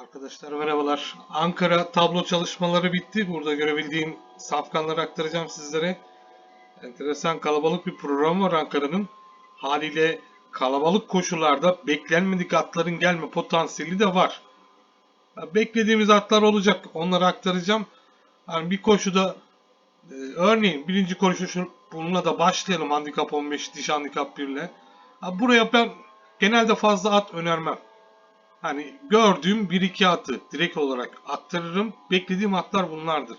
Arkadaşlar merhabalar. Ankara tablo çalışmaları bitti. Burada görebildiğim safkanları aktaracağım sizlere. Enteresan kalabalık bir program var Ankara'nın. Haliyle kalabalık koşullarda beklenmedik atların gelme potansiyeli de var. Beklediğimiz atlar olacak. Onları aktaracağım. Yani bir koşuda e, örneğin birinci koşu şu, bununla da başlayalım. Handikap 15, diş handikap 1 ile. Buraya ben genelde fazla at önermem. Hani gördüğüm bir iki atı direkt olarak aktarırım. Beklediğim atlar bunlardır.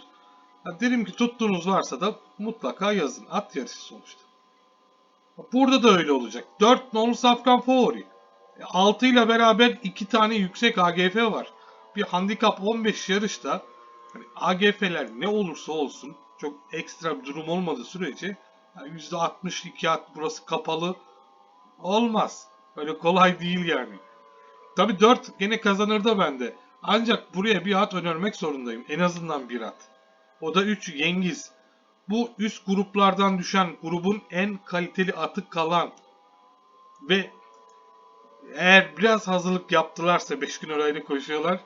Ha derim ki tuttuğunuz varsa da mutlaka yazın. At yarışı sonuçta. Burada da öyle olacak. 4 nolu safkan favori. 6 ile beraber 2 tane yüksek AGF var. Bir handikap 15 yarışta hani AGF'ler ne olursa olsun çok ekstra bir durum olmadığı sürece yani %62 at burası kapalı olmaz. Öyle kolay değil yani. Tabi 4 gene kazanır da bende. Ancak buraya bir at önermek zorundayım. En azından bir at. O da 3 Yengiz. Bu üst gruplardan düşen grubun en kaliteli atı kalan ve eğer biraz hazırlık yaptılarsa 5 gün orayla koşuyorlar.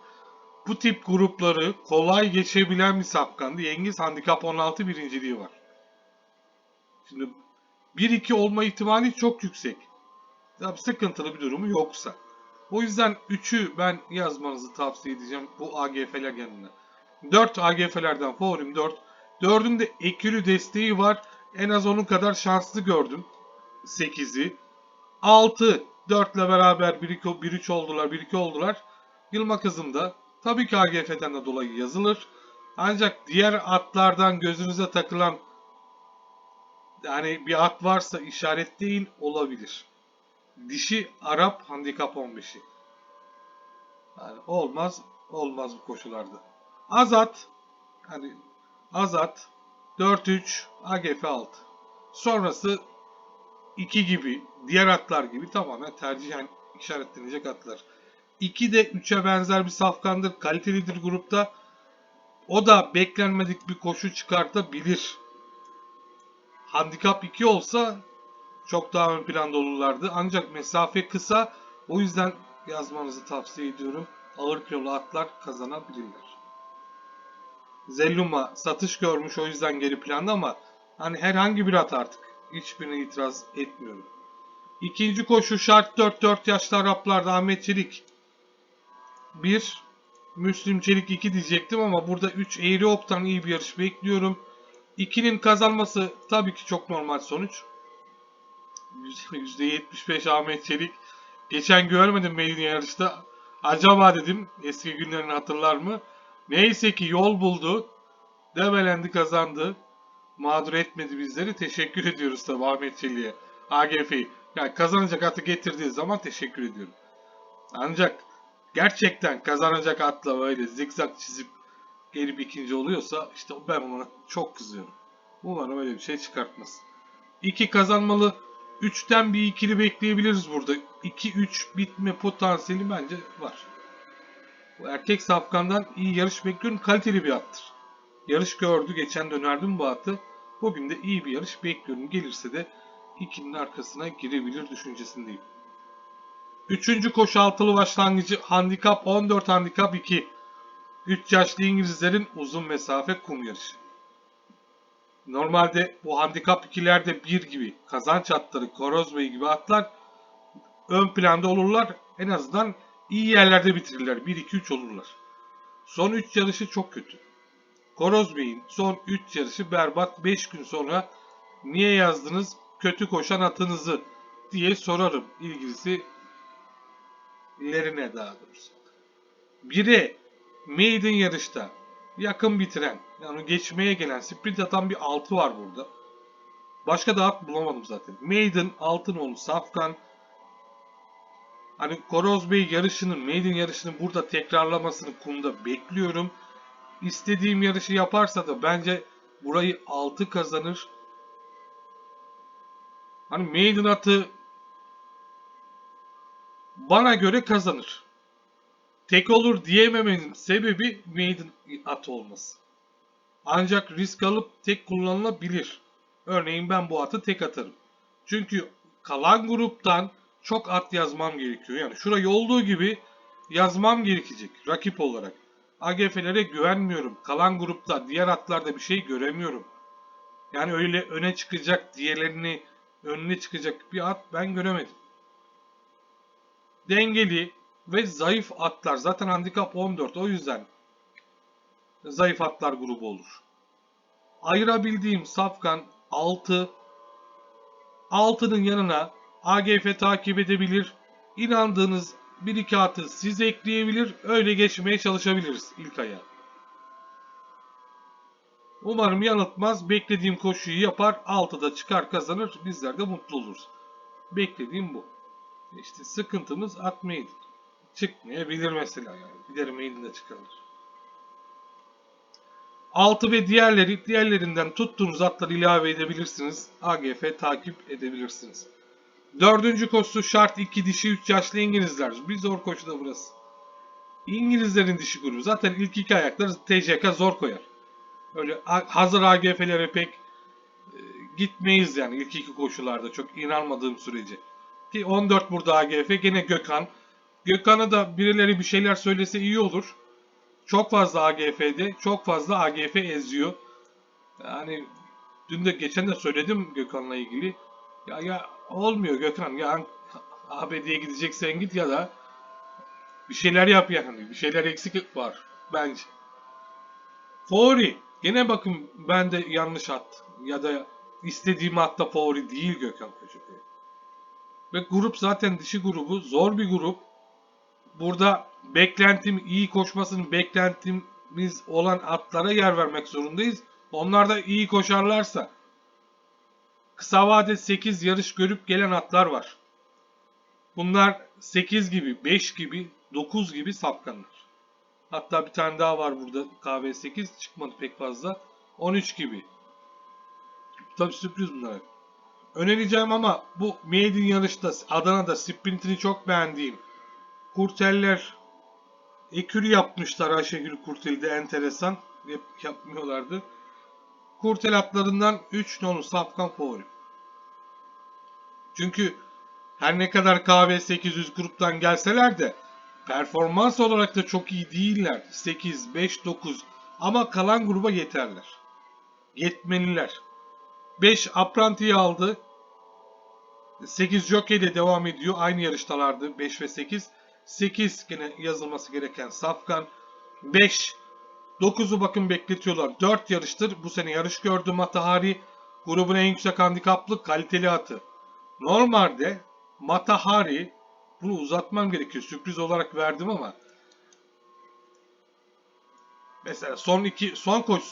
Bu tip grupları kolay geçebilen bir safkandı. Yengiz handikap 16 birinciliği var. Şimdi 1-2 olma ihtimali çok yüksek. Tabii sıkıntılı bir durumu yoksa. O yüzden 3'ü ben yazmanızı tavsiye edeceğim bu AGF'ler yanına. 4 AGF'lerden favorim 4. 4'ün de ekürü desteği var. En az onun kadar şanslı gördüm. 8'i. 6. 4 ile beraber 1-3 oldular, 1-2 oldular. Yılmak hızında tabii ki AGF'den de dolayı yazılır. Ancak diğer atlardan gözünüze takılan yani bir at varsa işaretleyin olabilir. Dişi Arap handikap 15'i. Yani olmaz, olmaz bu koşularda. Azat, hani Azat 4-3, AGF 6. Sonrası 2 gibi, diğer atlar gibi tamamen tercihen işaretlenecek atlar. 2 de 3'e benzer bir safkandır, kalitelidir grupta. O da beklenmedik bir koşu çıkartabilir. Handikap 2 olsa çok daha ön planda olurlardı. Ancak mesafe kısa. O yüzden yazmanızı tavsiye ediyorum. Ağır kilolu atlar kazanabilirler. Zelluma satış görmüş o yüzden geri planda ama hani herhangi bir at artık. Hiçbirine itiraz etmiyorum. İkinci koşu şart 4-4 yaşlı Araplarda Ahmet Çelik 1 Müslüm Çelik 2 diyecektim ama burada 3 Eğri Ok'tan iyi bir yarış bekliyorum. 2'nin kazanması tabii ki çok normal sonuç. %75 Ahmet Çelik. Geçen görmedim Maiden yarışta. Acaba dedim eski günlerini hatırlar mı? Neyse ki yol buldu. Develendi kazandı. Mağdur etmedi bizleri. Teşekkür ediyoruz tabii Ahmet Çelik'e. AGF'yi. Yani kazanacak atı getirdiği zaman teşekkür ediyorum. Ancak gerçekten kazanacak atla böyle zikzak çizip gelip ikinci oluyorsa işte ben ona çok kızıyorum. Umarım öyle bir şey çıkartmaz. İki kazanmalı 3'ten bir ikili bekleyebiliriz burada. 2-3 bitme potansiyeli bence var. Bu erkek safkandan iyi yarış bekliyorum. Kaliteli bir attır. Yarış gördü. Geçen de önerdim bu atı. Bugün de iyi bir yarış bekliyorum. Gelirse de ikinin arkasına girebilir düşüncesindeyim. Üçüncü koşu altılı başlangıcı handikap 14 handikap 2. 3 yaşlı İngilizlerin uzun mesafe kum yarışı. Normalde bu handikap ikilerde bir gibi kazanç atları, Korozbey gibi atlar ön planda olurlar. En azından iyi yerlerde bitirirler. 1-2-3 olurlar. Son 3 yarışı çok kötü. Korozbey'in son 3 yarışı berbat. 5 gün sonra niye yazdınız kötü koşan atınızı diye sorarım ilgilisi lerine daha doğrusu. Biri maiden yarışta yakın bitiren yani geçmeye gelen sprint atan bir 6 var burada. Başka da bulamadım zaten. Maiden, Altınoğlu, Safkan. Hani Koroz Bey yarışının, Maiden yarışının burada tekrarlamasını kumda bekliyorum. İstediğim yarışı yaparsa da bence burayı 6 kazanır. Hani Maiden atı bana göre kazanır. Tek olur diyememenin sebebi maiden at olması. Ancak risk alıp tek kullanılabilir. Örneğin ben bu atı tek atarım. Çünkü kalan gruptan çok at yazmam gerekiyor. Yani şurayı olduğu gibi yazmam gerekecek rakip olarak. AGF'lere güvenmiyorum. Kalan grupta, diğer atlarda bir şey göremiyorum. Yani öyle öne çıkacak, diğerlerini önüne çıkacak bir at ben göremedim. Dengeli ve zayıf atlar. Zaten handikap 14. O yüzden zayıf atlar grubu olur. Ayırabildiğim safkan 6. 6'nın yanına AGF takip edebilir. İnandığınız bir iki atı siz ekleyebilir. Öyle geçmeye çalışabiliriz ilk aya. Umarım yanıltmaz. Beklediğim koşuyu yapar. 6'da çıkar kazanır. Bizler de mutlu oluruz. Beklediğim bu. İşte sıkıntımız at maiden. Çıkmayabilir mesela yani. Gider maiden'de çıkarılır. 6 ve diğerleri diğerlerinden tuttuğunuz atları ilave edebilirsiniz. AGF takip edebilirsiniz. Dördüncü koşu şart 2 dişi 3 yaşlı İngilizler. Bir zor koşu da burası. İngilizlerin dişi grubu. Zaten ilk iki ayakları TCK zor koyar. Öyle hazır AGF'lere pek e, gitmeyiz yani ilk iki koşularda çok inanmadığım sürece. Ki 14 burada AGF gene Gökhan. Gökhan'a da birileri bir şeyler söylese iyi olur. Çok fazla AGF'de, çok fazla AGF eziyor. Yani dün de geçen de söyledim Gökhan'la ilgili. Ya ya olmuyor Gökhan ya ABD'ye gideceksen git ya da bir şeyler yap yani. Bir şeyler eksik var bence. Favori. Gene bakın ben de yanlış at. Ya da istediğim hatta favori değil Gökhan Köşekaya. Ve grup zaten dişi grubu. Zor bir grup. Burada beklentim iyi koşmasının beklentimiz olan atlara yer vermek zorundayız. Onlar da iyi koşarlarsa kısa vade 8 yarış görüp gelen atlar var. Bunlar 8 gibi, 5 gibi, 9 gibi sapkanlar. Hatta bir tane daha var burada KV8 çıkmadı pek fazla. 13 gibi. Tabi sürpriz bunlar. Önereceğim ama bu Maiden yarışta Adana'da sprintini çok beğendiğim Kurteller ekürü yapmışlar Ayşegül Kurtel'de enteresan. Hep yapmıyorlardı. Kurtel atlarından 3 nolu safkan favori. Çünkü her ne kadar KV800 gruptan gelseler de performans olarak da çok iyi değiller. 8, 5, 9 ama kalan gruba yeterler. Yetmeliler. 5 Apprentice'i aldı. 8 Jockey ile devam ediyor. Aynı yarıştalardı 5 ve 8. 8 yine yazılması gereken Safkan. 5 9'u bakın bekletiyorlar. 4 yarıştır. Bu sene yarış gördü Matahari. Grubun en yüksek handikaplı kaliteli atı. Normalde Matahari bunu uzatmam gerekiyor. Sürpriz olarak verdim ama mesela son iki son koç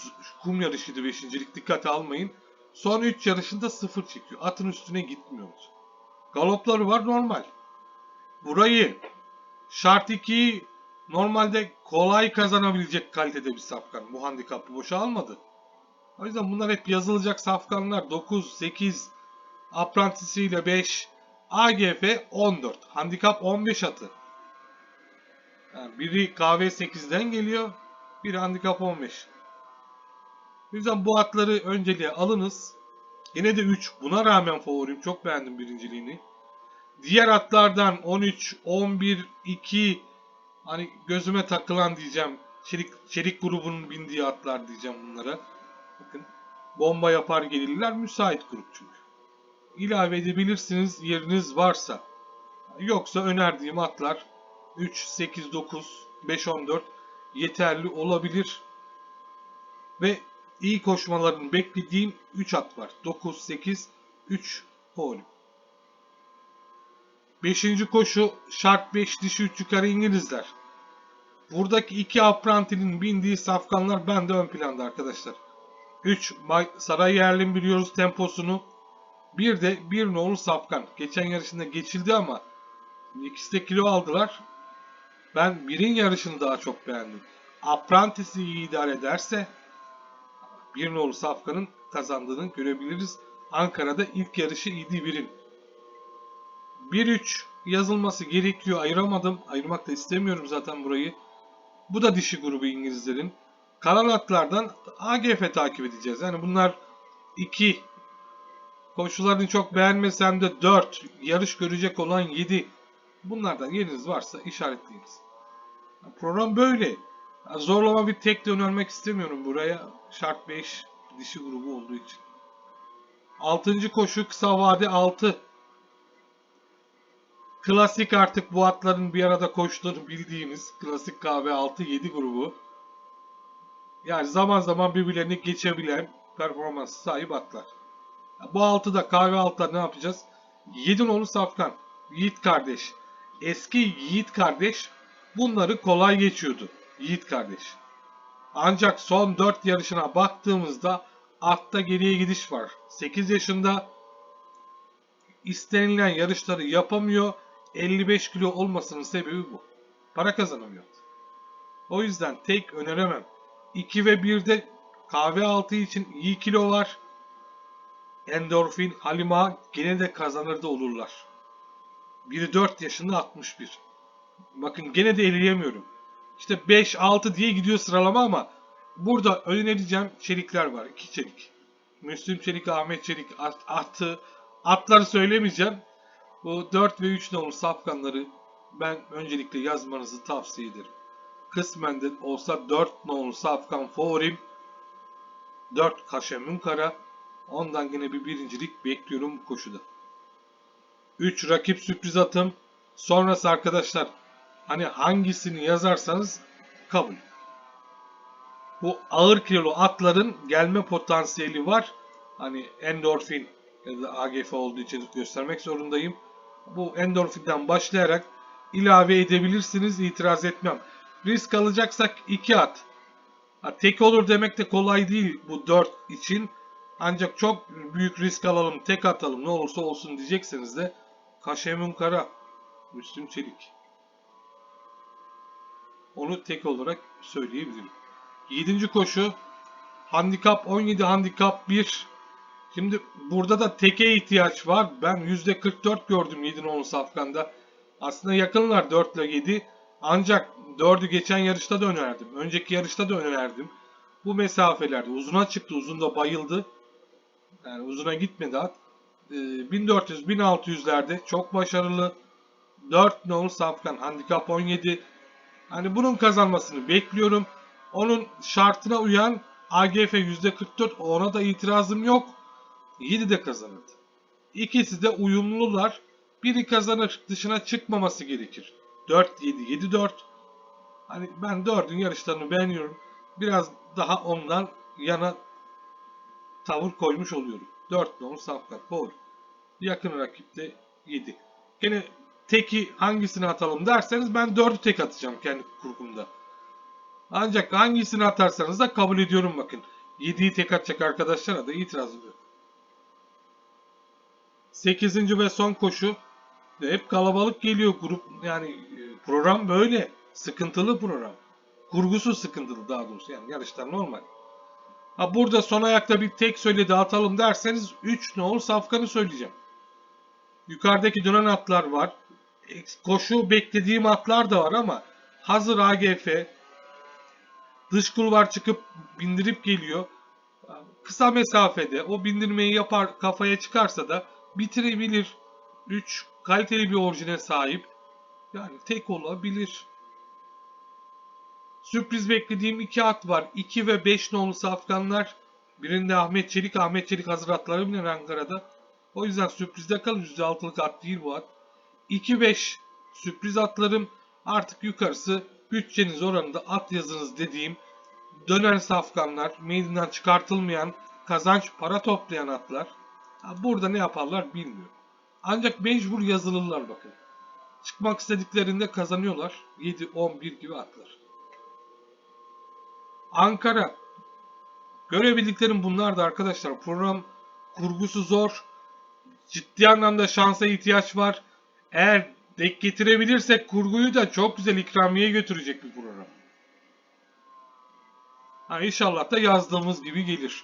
kum yarışıydı 5. lig dikkate almayın. Son 3 yarışında 0 çekiyor. Atın üstüne gitmiyor. Galopları var normal. Burayı şart 2'yi normalde kolay kazanabilecek kalitede bir safkan. Bu handikapı boşa almadı. O yüzden bunlar hep yazılacak safkanlar. 9, 8, Apprentice ile 5, AGF 14. Handikap 15 atı. Yani biri KV8'den geliyor. Biri handikap 15. O yüzden bu atları önceliğe alınız. Yine de 3. Buna rağmen favorim. Çok beğendim birinciliğini. Diğer atlardan 13, 11, 2 hani gözüme takılan diyeceğim. Çelik, çelik grubunun bindiği atlar diyeceğim bunlara. Bakın bomba yapar gelirler. Müsait grup çünkü. İlave edebilirsiniz yeriniz varsa. Yoksa önerdiğim atlar 3, 8, 9, 5, 14 yeterli olabilir. Ve iyi koşmalarını beklediğim 3 at var. 9, 8, 3 Holim. 5. koşu şart 5 dişi 3 yukarı İngilizler. Buradaki iki aprantinin bindiği safkanlar bende ön planda arkadaşlar. 3 Saray Yerlin biliyoruz temposunu. Bir de bir nolu safkan. Geçen yarışında geçildi ama ikisi de kilo aldılar. Ben birin yarışını daha çok beğendim. Apprentice'i iyi idare ederse bir nolu safkanın kazandığını görebiliriz. Ankara'da ilk yarışı idi birin. 1-3 yazılması gerekiyor. Ayıramadım. Ayırmak da istemiyorum zaten burayı. Bu da dişi grubu İngilizlerin. Kalan atlardan AGF takip edeceğiz. Yani bunlar 2 koşularını çok beğenmesem de 4 yarış görecek olan 7 bunlardan yeriniz varsa işaretleyiniz. Program böyle. Zorlama bir tek de istemiyorum buraya. Şart 5 dişi grubu olduğu için. 6. koşu kısa vade 6. Klasik artık bu atların bir arada koştuğunu bildiğimiz klasik kahve 6-7 grubu. Yani zaman zaman birbirlerini geçebilen performans sahip atlar. Bu 6'da kahve 6'da ne yapacağız? Yiğit'in oğlu Safkan. Yiğit kardeş. Eski Yiğit kardeş bunları kolay geçiyordu. Yiğit kardeş. Ancak son 4 yarışına baktığımızda atta geriye gidiş var. 8 yaşında istenilen yarışları yapamıyor. 55 kilo olmasının sebebi bu. Para kazanamıyor. O yüzden tek öneremem. 2 ve 1'de kahve altı için iyi kilo var. Endorfin, Halima gene de kazanır da olurlar. Biri 4 yaşında 61. Bakın gene de eleyemiyorum. İşte 5-6 diye gidiyor sıralama ama burada önereceğim çelikler var. 2 çelik. Müslüm Çelik, Ahmet Çelik at, attı. Atları söylemeyeceğim. Bu 4 ve 3 nolu safkanları ben öncelikle yazmanızı tavsiye ederim. Kısmen de olsa 4 nolu safkan favorim. 4 Kaşemün Kara. Ondan yine bir birincilik bekliyorum bu koşuda. 3 rakip sürpriz atım. Sonrası arkadaşlar hani hangisini yazarsanız kabul. Bu ağır kilolu atların gelme potansiyeli var. Hani endorfin ya da AGF olduğu için göstermek zorundayım. Bu endorfinden başlayarak ilave edebilirsiniz. itiraz etmem. Risk alacaksak 2 at. Tek olur demek de kolay değil bu 4 için. Ancak çok büyük risk alalım, tek atalım ne olursa olsun diyecekseniz de Kaşemun Kara, Müslüm Çelik. Onu tek olarak söyleyebilirim. 7. koşu handikap 17 handikap 1. Şimdi burada da teke ihtiyaç var. Ben %44 gördüm 7 10 safkanda. Aslında yakınlar 4 ile 7. Ancak 4'ü geçen yarışta da önerdim. Önceki yarışta da önerdim. Bu mesafelerde uzuna çıktı. Uzun da bayıldı. Yani uzuna gitmedi at. Ee, 1400-1600'lerde çok başarılı. 4 nolu safkan. Handikap 17. Hani bunun kazanmasını bekliyorum. Onun şartına uyan AGF %44 ona da itirazım yok. 7 de kazanırdı. İkisi de uyumlular. Biri kazanır dışına çıkmaması gerekir. 4-7, 7-4. Hani ben 4'ün yarışlarını beğeniyorum. Biraz daha ondan yana tavır koymuş oluyorum. 4 nolu safkan. Doğru. Yakın rakipte 7. Gene teki hangisini atalım derseniz ben 4'ü tek atacağım kendi kurgumda. Ancak hangisini atarsanız da kabul ediyorum bakın. 7'yi tek atacak arkadaşlara da itirazım yok. 8. ve son koşu hep kalabalık geliyor grup yani e, program böyle sıkıntılı program. Kurgusu sıkıntılı daha doğrusu yani yarışlar normal. Ha burada son ayakta bir tek söyle dağıtalım derseniz 3 ne olur safkanı söyleyeceğim. Yukarıdaki dönen atlar var. Koşu beklediğim atlar da var ama hazır AGF dış kulvar çıkıp bindirip geliyor. Kısa mesafede o bindirmeyi yapar kafaya çıkarsa da bitirebilir. 3 kaliteli bir orijine sahip. Yani tek olabilir. Sürpriz beklediğim iki at var. 2 ve 5 nolu safkanlar. Birinde Ahmet Çelik. Ahmet Çelik hazır atları biner Ankara'da. O yüzden sürprizde kalın. %6'lık at değil bu at. 2-5 sürpriz atlarım. Artık yukarısı bütçeniz oranında at yazınız dediğim dönen safkanlar, meydandan çıkartılmayan, kazanç para toplayan atlar. Burada ne yaparlar bilmiyorum. Ancak mecbur yazılırlar bakın. Çıkmak istediklerinde kazanıyorlar. 7, 11 gibi atlar. Ankara. Görebildiklerim bunlar da arkadaşlar. Program kurgusu zor. Ciddi anlamda şansa ihtiyaç var. Eğer denk getirebilirsek kurguyu da çok güzel ikramiye götürecek bir program. Ha, inşallah da yazdığımız gibi gelir.